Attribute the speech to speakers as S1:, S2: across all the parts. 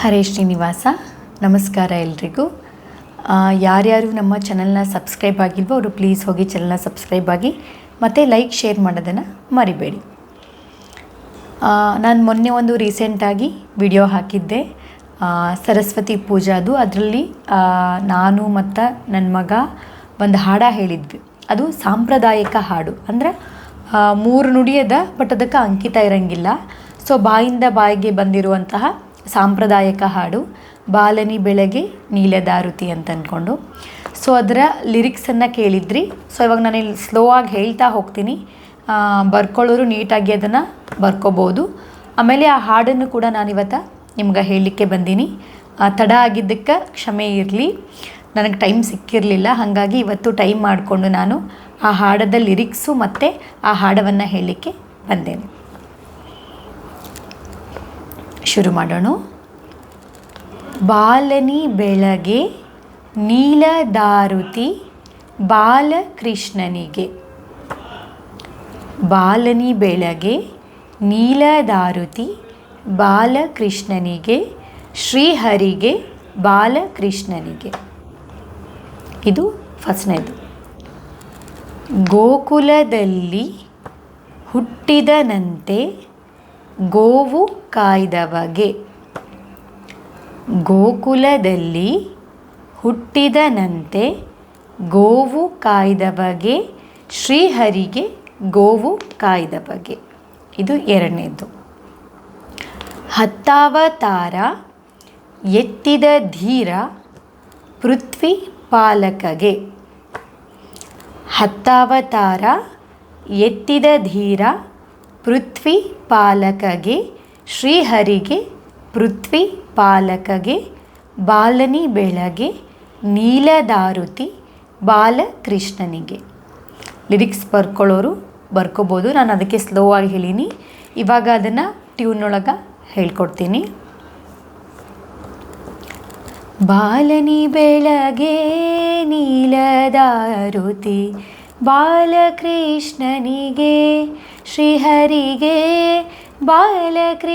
S1: ಹರೇ ಶ್ರೀನಿವಾಸ, ನಮಸ್ಕಾರ ಎಲ್ರಿಗೂ. ಯಾರ್ಯಾರು ನಮ್ಮ ಚಾನಲ್ನ ಸಬ್ಸ್ಕ್ರೈಬ್ ಆಗಿಲ್ವೋ ಅವರು ಪ್ಲೀಸ್ ಹೋಗಿ ಚಾನಲ್ನ ಸಬ್ಸ್ಕ್ರೈಬ್ ಆಗಿ, ಮತ್ತು ಲೈಕ್, ಶೇರ್ ಮಾಡೋದನ್ನು ಮರಿಬೇಡಿ. ನಾನು ಮೊನ್ನೆ ಒಂದು ರೀಸೆಂಟಾಗಿ ವಿಡಿಯೋ ಹಾಕಿದ್ದೆ. ಸರಸ್ವತಿ ಪೂಜಾದು ಅದರಲ್ಲಿ ನಾನು ಮತ್ತು ನನ್ನ ಮಗ ಒಂದು ಹಾಡ ಹೇಳಿದ್ವಿ. ಅದು ಸಾಂಪ್ರದಾಯಿಕ ಹಾಡು. ಅಂದರೆ ಮೂರು ನುಡಿಯದ, ಬಟ್ ಅದಕ್ಕೆ ಅಂಕಿತ ಇರಂಗಿಲ್ಲ. ಸೊ, ಬಾಯಿಂದ ಬಾಯಿಗೆ ಬಂದಿರುವಂತಹ ಸಾಂಪ್ರದಾಯಿಕ ಹಾಡು, ಬಾಲನಿ ಬೆಳಗ್ಗೆ ನೀಲದಾರುತಿ ಅಂತ ಅಂದ್ಕೊಂಡು ಸೊ ಅದರ ಲಿರಿಕ್ಸನ್ನು ಕೇಳಿದ್ರಿ. ಸೊ ಇವಾಗ ನಾನು ಇಲ್ಲಿ ಸ್ಲೋ ಆಗಿ ಹೇಳ್ತಾ ಹೋಗ್ತೀನಿ. ಬರ್ಕೊಳ್ಳೋರು ನೀಟಾಗಿ ಅದನ್ನು ಬರ್ಕೋಬೋದು. ಆಮೇಲೆ ಆ ಹಾಡನ್ನು ಕೂಡ ನಾನಿವತ್ತು ನಿಮ್ಗೆ ಹೇಳಲಿಕ್ಕೆ ಬಂದೀನಿ. ತಡ ಆಗಿದ್ದಕ್ಕೆ ಕ್ಷಮೆ ಇರಲಿ. ನನಗೆ ಟೈಮ್ ಸಿಕ್ಕಿರಲಿಲ್ಲ, ಹಾಗಾಗಿ ಇವತ್ತು ಟೈಮ್ ಮಾಡಿಕೊಂಡು ನಾನು ಆ ಹಾಡದ ಲಿರಿಕ್ಸು ಮತ್ತು ಆ ಹಾಡವನ್ನು ಹೇಳಲಿಕ್ಕೆ ಬಂದೇನೆ. ಶುರು ಮಾಡೋಣ. ಬಾಲನಿ ಬೆಳಗ್ಗೆ ನೀಲದಾರುತಿ ಬಾಲಕೃಷ್ಣನಿಗೆ. ಬಾಲನಿ ಬೆಳಗ್ಗೆ ನೀಲದಾರುತಿ ಬಾಲಕೃಷ್ಣನಿಗೆ, ಶ್ರೀಹರಿಗೆ ಬಾಲಕೃಷ್ಣನಿಗೆ. ಇದು ಫಸ್ಟ್ನೇದು. ಗೋಕುಲದಲ್ಲಿ ಹುಟ್ಟಿದನಂತೆ ಗೋವು ಕಾಯ್ದವಗೆ ಗೋಕುಲದಲ್ಲಿ ಹುಟ್ಟಿದನಂತೆ ಗೋವು ಕಾಯ್ದವಗೆ ಶ್ರೀಹರಿಗೆ ಗೋವು ಕಾಯ್ದವಗೆ ಇದು ಎರಡನೇದು. ಹತ್ತಾವತಾರ, ಎತ್ತಿದ ಧೀರ, ಪೃಥ್ವಿ ಪಾಲಕಗೆ. ಹತ್ತಾವತಾರ, ಎತ್ತಿದ ಧೀರ, ಪೃಥ್ವಿ ಪಾಲಕಗೆ, ಶ್ರೀಹರಿಗೆ, ಪೃಥ್ವಿ ಪಾಲಕಗೆ, ಬಾಲನಿ ಬೆಳಗೆ ನೀಲದಾರುತಿ ಬಾಲಕೃಷ್ಣನಿಗೆ. ಲಿರಿಕ್ಸ್ ಬರ್ಕೊಳ್ಳೋರು ಬರ್ಕೋಬೋದು. ನಾನು ಅದಕ್ಕೆ ಸ್ಲೋ ಆಗಿ ಹೇಳೀನಿ. ಇವಾಗ ಅದನ್ನು ಟ್ಯೂನ್ ಒಳಗೆ ಹೇಳ್ಕೊಡ್ತೀನಿ. ಬಾಲನಿ ಬೆಳಗೆ ನೀಲದಾರುತಿ ಬಾಲಕೃಷ್ಣನಿಗೆ ಶ್ರೀಹರಿಗೆ ಬಾಲಕೃಷ್ಣನಿಗೆ.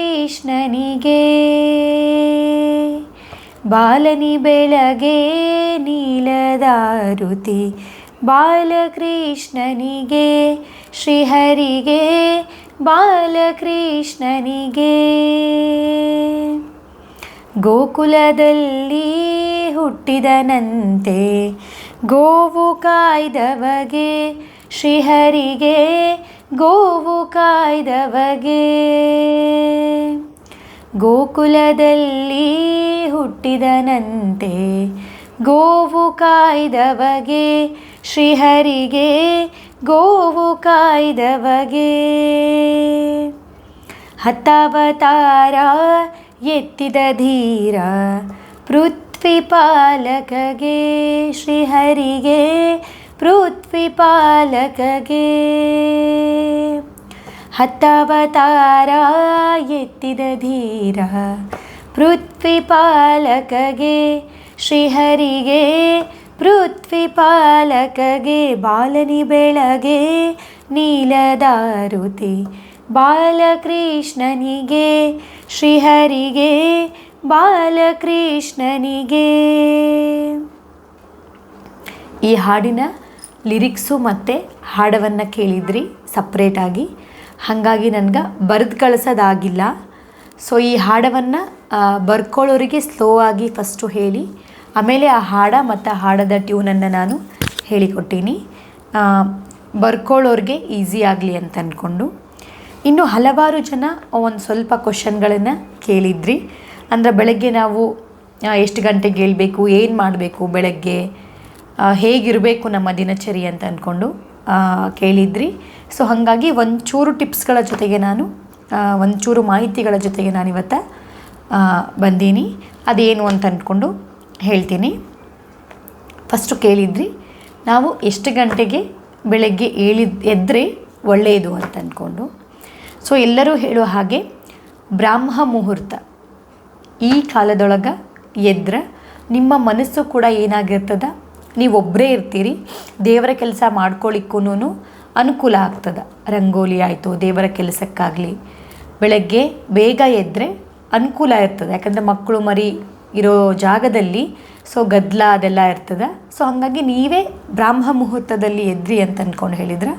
S1: ಬಾಲನಿ ಬೆಳಗೆ ನೀಲದಾರುತಿ ಬಾಲಕೃಷ್ಣನಿಗೆ. ಶ್ರೀಹರಿಗೆ ಬಾಲಕೃಷ್ಣನಿಗೆ. ಗೋಕುಲದಲ್ಲಿ ಹುಟ್ಟಿದನಂತೆ ಗೋವು ಕಾಯ್ದವಗೆ ಶ್ರೀಹರಿಗೆ ಗೋವು ಕಾಯ್ದವಗೆ. ಗೋಕುಲದಲ್ಲಿ ಹುಟ್ಟಿದನಂತೆ ಗೋವು ಕಾಯ್ದವಗೆ. ಶ್ರೀಹರಿಗೆ ಗೋವು ಕಾಯ್ದವಗೆ. ಹತ್ತಾವತಾರ ಎತ್ತಿದ ಧೀರ ಪೃಥ್ವಿ ಪಾಲಕಗೆ. ಶ್ರೀಹರಿಗೆ ಪೃಥ್ವಿ ಪಾಲಕಗೆ ಹತ್ತಾವತಾರ ಎತ್ತಿದ ಧೀರ ಪೃಥ್ವಿ ಪಾಲಕಗೆ ಶ್ರೀಹರಿಗೆ ಪೃಥ್ವಿ ಪಾಲಕಗೆ ಬಾಲನಿ ಬೆಳಗೆ ನೀಲದಾರುತಿ ಬಾಲಕೃಷ್ಣನಿಗೆ. ಶ್ರೀಹರಿಗೆ ಬಾಲಕೃಷ್ಣನಿಗೆ. ಈ ಹಾಡಿನ ಲಿರಿಕ್ಸು ಮತ್ತು ಹಾಡವನ್ನು ಕೇಳಿದ್ರಿ ಸಪ್ರೇಟಾಗಿ ಹಾಗಾಗಿ ನನಗೆ ಬರೆದು ಕಳಿಸೋದಾಗಿಲ್ಲ. ಸೊ ಈ ಹಾಡವನ್ನು ಬರ್ಕೊಳ್ಳೋರಿಗೆ ಸ್ಲೋ ಆಗಿ ಫಸ್ಟು ಹೇಳಿ. ಆಮೇಲೆ ಆ ಹಾಡ ಮತ್ತು ಆ ಹಾಡದ ಟ್ಯೂನನ್ನು ನಾನು ಹೇಳಿಕೊಟ್ಟೀನಿ ಬರ್ಕೊಳ್ಳೋರಿಗೆ ಈಸಿ ಆಗಲಿ ಅಂತ ಅಂದ್ಕೊಂಡು ಇನ್ನು ಹಲವಾರು ಜನ ಒಂದು ಸ್ವಲ್ಪ ಕ್ವಶನ್ಗಳನ್ನು ಕೇಳಿದ್ರಿ. ಅಂದರೆ ಬೆಳಗ್ಗೆ ನಾವು ಎಷ್ಟು ಗಂಟೆಗೆ ಏಳಬೇಕು ಏನು ಮಾಡಬೇಕು ಬೆಳಗ್ಗೆ? ಹೇಗಿರಬೇಕು ನಮ್ಮ ದಿನಚರಿ ಅಂತ ಅಂದ್ಕೊಂಡು ಕೇಳಿದ್ರಿ. ಸೊ ಹಾಗಾಗಿ ಒಂಚೂರು ಟಿಪ್ಸ್ಗಳ ಜೊತೆಗೆ ನಾನು ಒಂಚೂರು ಮಾಹಿತಿಗಳ ಜೊತೆಗೆ ನಾನಿವತ್ತು ಆ, ಬಂದೀನಿ. ಅದೇನು ಅಂತ ಅಂದ್ಕೊಂಡು ಹೇಳ್ತೀನಿ. ಫಸ್ಟು ಕೇಳಿದ್ರಿ ನಾವು ಎಷ್ಟು ಗಂಟೆಗೆ ಬೆಳಗ್ಗೆ ಏಳಿದ ಎದ್ದರೆ ಒಳ್ಳೆಯದು ಅಂತ ಅಂದ್ಕೊಂಡು ಸೊ ಎಲ್ಲರೂ ಹೇಳೋ ಹಾಗೆ ಬ್ರಾಹ್ಮ ಮುಹೂರ್ತ ಈ ಕಾಲದೊಳಗೆ ಎದ್ರೆ ನಿಮ್ಮ ಮನಸ್ಸು ಕೂಡ ಏನಾಗಿರ್ತದ? ನೀವೊಬ್ಬರೇ ಇರ್ತೀರಿ, ದೇವರ ಕೆಲಸ ಮಾಡ್ಕೊಳ್ಳಿಕ್ಕೂ ಅನುಕೂಲ ಆಗ್ತದೆ. ರಂಗೋಲಿ ಆಯಿತು, ದೇವರ ಕೆಲಸಕ್ಕಾಗಲಿ. ಬೆಳಗ್ಗೆ ಬೇಗ ಎದ್ದರೆ ಅನುಕೂಲ ಇರ್ತದೆ. ಯಾಕಂದರೆ ಮಕ್ಕಳು ಮರಿ ಇರೋ ಜಾಗದಲ್ಲಿ ಸೊ ಗದ್ದಲ ಅದೆಲ್ಲ ಇರ್ತದೆ. ಸೊ ಹಾಗಾಗಿ ನೀವೇ ಬ್ರಾಹ್ಮ ಮುಹೂರ್ತದಲ್ಲಿ ಎದ್ರಿ ಅಂತ ಅಂದ್ಕೊಂಡು ಹೇಳಿದ್ರೆ,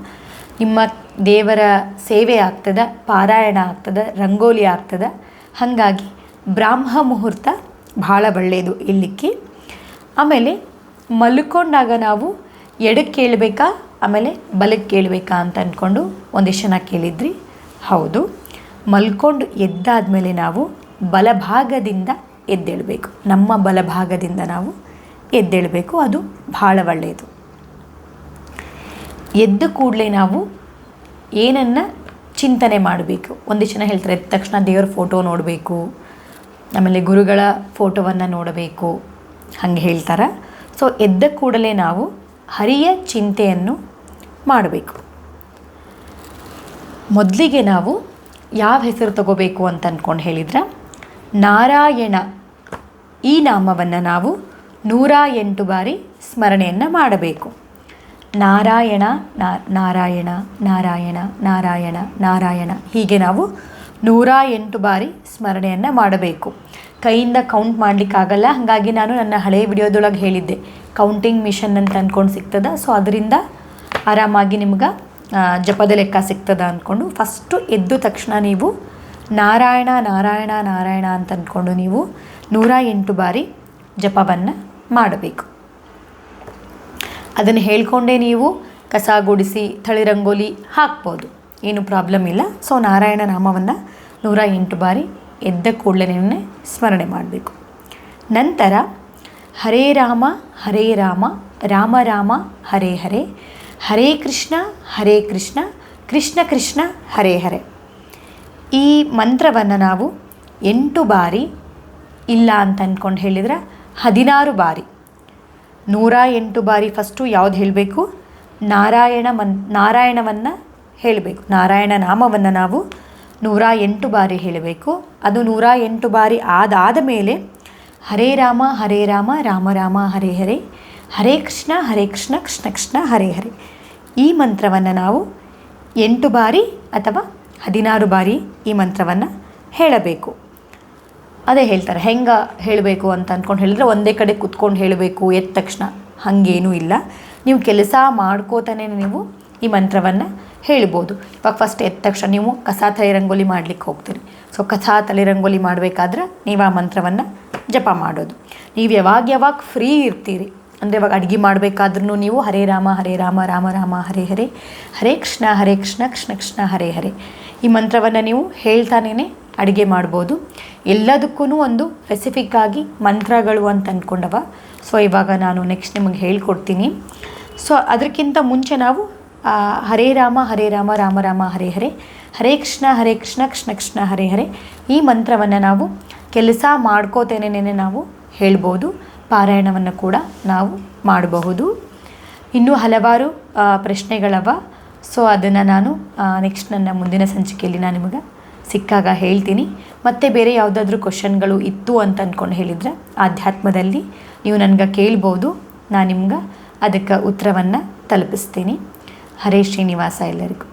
S1: ನಿಮ್ಮ ದೇವರ ಸೇವೆ ಆಗ್ತದೆ, ಪಾರಾಯಣ ಆಗ್ತದೆ, ರಂಗೋಲಿ ಆಗ್ತದೆ. ಹಾಗಾಗಿ ಬ್ರಾಹ್ಮ ಮುಹೂರ್ತ ಭಾಳ ಒಳ್ಳೆಯದು ಇಲ್ಲಿಕ್ಕೆ ಆಮೇಲೆ ಮಲ್ಕೊಂಡಾಗ ನಾವು ಎಡಕ್ಕೆ ಕೇಳಬೇಕಾ, ಆಮೇಲೆ ಬಲಕ್ಕೆ ಕೇಳಬೇಕಾ ಅಂತ ಅಂದ್ಕೊಂಡು ಒಂದಿಷ್ಟು ಜನ ಕೇಳಿದ್ರಿ. ಹೌದು, ಮಲ್ಕೊಂಡು ಎದ್ದಾದಮೇಲೆ ನಾವು ಬಲಭಾಗದಿಂದ ಎದ್ದೇಳಬೇಕು. ನಮ್ಮ ಬಲಭಾಗದಿಂದ ನಾವು ಎದ್ದೇಳಬೇಕು. ಅದು ಭಾಳ ಒಳ್ಳೆಯದು. ಎದ್ದ ಕೂಡಲೇ ನಾವು ಏನನ್ನು ಚಿಂತನೆ ಮಾಡಬೇಕು. ಒಂದಿಷ್ಟು ಜನ ಹೇಳ್ತಾರೆ, ಎದ್ದ ತಕ್ಷಣ ದೇವ್ರ ಫೋಟೋ ನೋಡಬೇಕು, ಆಮೇಲೆ ಗುರುಗಳ ಫೋಟೋವನ್ನು ನೋಡಬೇಕು. ಹಾಗೆ ಹೇಳ್ತಾರೆ. ಸೊ ಎದ್ದ ಕೂಡಲೇ ನಾವು ಹರಿಯ ಚಿಂತೆಯನ್ನು ಮಾಡಬೇಕು. ಮೊದಲಿಗೆ ನಾವು ಯಾವ ಹೆಸರು ತಗೋಬೇಕು ಅಂತ ಅಂದ್ಕೊಂಡು ಹೇಳಿದ್ರೆ, ನಾರಾಯಣ ಈ ನಾಮವನ್ನು ನಾವು ನೂರ ಎಂಟು ಬಾರಿ ಸ್ಮರಣೆಯನ್ನು ಮಾಡಬೇಕು. ನಾರಾಯಣ ನಾರಾಯಣ ನಾರಾಯಣ ನಾರಾಯಣ ನಾರಾಯಣ ಹೀಗೆ ನಾವು ನೂರ ಎಂಟು ಬಾರಿ ಸ್ಮರಣೆಯನ್ನು ಮಾಡಬೇಕು. ಕೈಯಿಂದ ಕೌಂಟ್ ಮಾಡಲಿಕ್ಕಾಗಲ್ಲ. ಹಾಗಾಗಿ ನಾನು ನನ್ನ ಹಳೆಯ ವಿಡಿಯೋದೊಳಗೆ ಹೇಳಿದ್ದೆ. ಕೌಂಟಿಂಗ್ ಮಿಷನ್ ಅಂತ ಅಂದ್ಕೊಂಡು ಸಿಗ್ತದ. ಸೊ ಅದರಿಂದ ಆರಾಮಾಗಿ ನಿಮ್ಗೆ ಜಪದ ಲೆಕ್ಕ ಸಿಗ್ತದ ಅಂದ್ಕೊಂಡು ಫಸ್ಟು ಎದ್ದ ತಕ್ಷಣ ನೀವು ನಾರಾಯಣ ನಾರಾಯಣ ನಾರಾಯಣ ಅಂತ ಅಂದ್ಕೊಂಡು ನೀವು ನೂರ ಎಂಟು ಬಾರಿ ಜಪವನ್ನು ಮಾಡಬೇಕು. ಅದನ್ನು ಹೇಳ್ಕೊಂಡೇ ನೀವು ಕಸ ಗುಡಿಸಿ, ಥಳಿ ರಂಗೋಲಿ ಹಾಕ್ಬೋದು. ಏನು ಪ್ರಾಬ್ಲಮ್ ಇಲ್ಲ. ಸೊ ನಾರಾಯಣ ನಾಮವನ್ನು ನೂರ ಎಂಟು ಬಾರಿ ಎದ್ದ ಕೂಡಲೇ ಸ್ಮರಣೆ ಮಾಡಬೇಕು. ನಂತರ ಹರೇ ರಾಮ ಹರೇ ರಾಮ ರಾಮ ರಾಮ, ಹರೇ ಹರೇ ಹರೇ ಕೃಷ್ಣ ಹರೇ ಕೃಷ್ಣ ಕೃಷ್ಣ ಕೃಷ್ಣ, ಹರೇ ಹರೇ. ಈ ಮಂತ್ರವನ್ನು ನಾವು ಎಂಟು ಬಾರಿ ಇಲ್ಲ ಅಂತ ಅಂದ್ಕೊಂಡು ಹೇಳಿದ್ರೆ ಹದಿನಾರು ಬಾರಿ. ನೂರ ಎಂಟು ಬಾರಿ ಫಸ್ಟು ಯಾವ್ದು ಹೇಳಬೇಕು? ನಾರಾಯಣ ಮನ್, ನಾರಾಯಣವನ್ನು ಹೇಳಬೇಕು. ನಾರಾಯಣ ನಾಮವನ್ನು ನಾವು ನೂರ ಎಂಟು ಬಾರಿ ಹೇಳಬೇಕು. ಅದು ನೂರ ಎಂಟು ಬಾರಿ ಆದಾದ ಮೇಲೆ ಹರೇ ರಾಮ ಹರೇ ರಾಮ ರಾಮ ರಾಮ, ಹರೇ ಹರೇ ಹರೇ ಕೃಷ್ಣ ಹರೇ ಕೃಷ್ಣ ಕೃಷ್ಣ ಕೃಷ್ಣ, ಹರೇ ಹರೇ. ಈ ಮಂತ್ರವನ್ನು ನಾವು ಎಂಟು ಬಾರಿ ಅಥವಾ ಹದಿನಾರು ಬಾರಿ ಈ ಮಂತ್ರವನ್ನು ಹೇಳಬೇಕು. ಅದೇ ಹೇಳ್ತಾರೆ, ಹೆಂಗೆ ಹೇಳಬೇಕು ಅಂತ ಅಂದ್ಕೊಂಡು ಹೇಳಿದ್ರೆ ಒಂದೇ ಕಡೆ ಕುತ್ಕೊಂಡು ಹೇಳಬೇಕು, ಎದ್ದ ತಕ್ಷಣ ಹಾಗೇನೂ ಇಲ್ಲ. ನೀವು ಕೆಲಸ ಮಾಡ್ಕೋತಾನೆ ನೀವು ಈ ಮಂತ್ರವನ್ನು ಹೇಳ್ಬೋದು. ಇವಾಗ ಫಸ್ಟ್ ಎದ್ದ ತಕ್ಷಣ ನೀವು ಕಸ ತಲೆ ರಂಗೋಲಿ ಮಾಡ್ಲಿಕ್ಕೆ ಹೋಗ್ತೀರಿ. ಸೊ ಕಸ ತಲೆ ರಂಗೋಲಿ ಮಾಡಬೇಕಾದ್ರೆ ನೀವು ಆ ಮಂತ್ರವನ್ನು ಜಪ ಮಾಡೋದು. ನೀವು ಯಾವಾಗ ಯಾವಾಗ ಫ್ರೀ ಇರ್ತೀರಿ, ಅಂದರೆ ಇವಾಗ ಅಡುಗೆ ಮಾಡಬೇಕಾದ್ರೂ ನೀವು ಹರೇ ರಾಮ ಹರೇ ರಾಮ ರಾಮ ರಾಮ, ಹರೇ ಹರೇ ಹರೇ ಕೃಷ್ಣ ಹರೇ ಕೃಷ್ಣ ಕೃಷ್ಣ ಕೃಷ್ಣ, ಹರೇ ಹರೇ. ಈ ಮಂತ್ರವನ್ನು ನೀವು ಹೇಳ್ತಾನೇ ಅಡುಗೆ ಮಾಡ್ಬೋದು. ಎಲ್ಲದಕ್ಕೂ ಒಂದು ಸ್ಪೆಸಿಫಿಕ್ ಆಗಿ ಮಂತ್ರಗಳು ಅಂತ ಅಂದ್ಕೊಂಡವ ಸೊ ಇವಾಗ ನಾನು ನೆಕ್ಸ್ಟ್ ನಿಮಗೆ ಹೇಳ್ಕೊಡ್ತೀನಿ. ಸೊ ಅದಕ್ಕಿಂತ ಮುಂಚೆ ನಾವು ಹರೇ ರಾಮ ಹರೇ ರಾಮ ರಾಮ ರಾಮ, ಹರೇ ಹರೇ. ಹರೇ ಕೃಷ್ಣ ಹರೇ ಕೃಷ್ಣ ಕೃಷ್ಣ ಕೃಷ್ಣ, ಹರೇ ಹರೇ. ಈ ಮಂತ್ರವನ್ನು ನಾವು ಕೆಲಸ ಮಾಡ್ಕೋತೇನೆ ನಾವು ಹೇಳ್ಬೋದು. ಪಾರಾಯಣವನ್ನು ಕೂಡ ನಾವು ಮಾಡಬಹುದು. ಇನ್ನೂ ಹಲವಾರು ಪ್ರಶ್ನೆಗಳವ. ಸೊ ಅದನ್ನು ನಾನು ನೆಕ್ಸ್ಟ್ ನನ್ನ ಮುಂದಿನ ಸಂಚಿಕೆಯಲ್ಲಿ ನಾನು ನಿಮಗೆ ಸಿಕ್ಕಾಗ ಹೇಳ್ತೀನಿ. ಮತ್ತು ಬೇರೆ ಯಾವುದಾದ್ರೂ ಕ್ವಶನ್ಗಳು ಇತ್ತು ಅಂತ ಅಂದ್ಕೊಂಡು ಹೇಳಿದರೆ ಆಧ್ಯಾತ್ಮದಲ್ಲಿ ನೀವು ನನಗೆ ಕೇಳ್ಬೋದು. ನಾನು ನಿಮ್ಗೆ ಅದಕ್ಕೆ ಉತ್ತರವನ್ನು ತಲುಪಿಸ್ತೀನಿ. ಹರೇ ಶ್ರೀನಿವಾಸ ಎಲ್ಲರಿಗೂ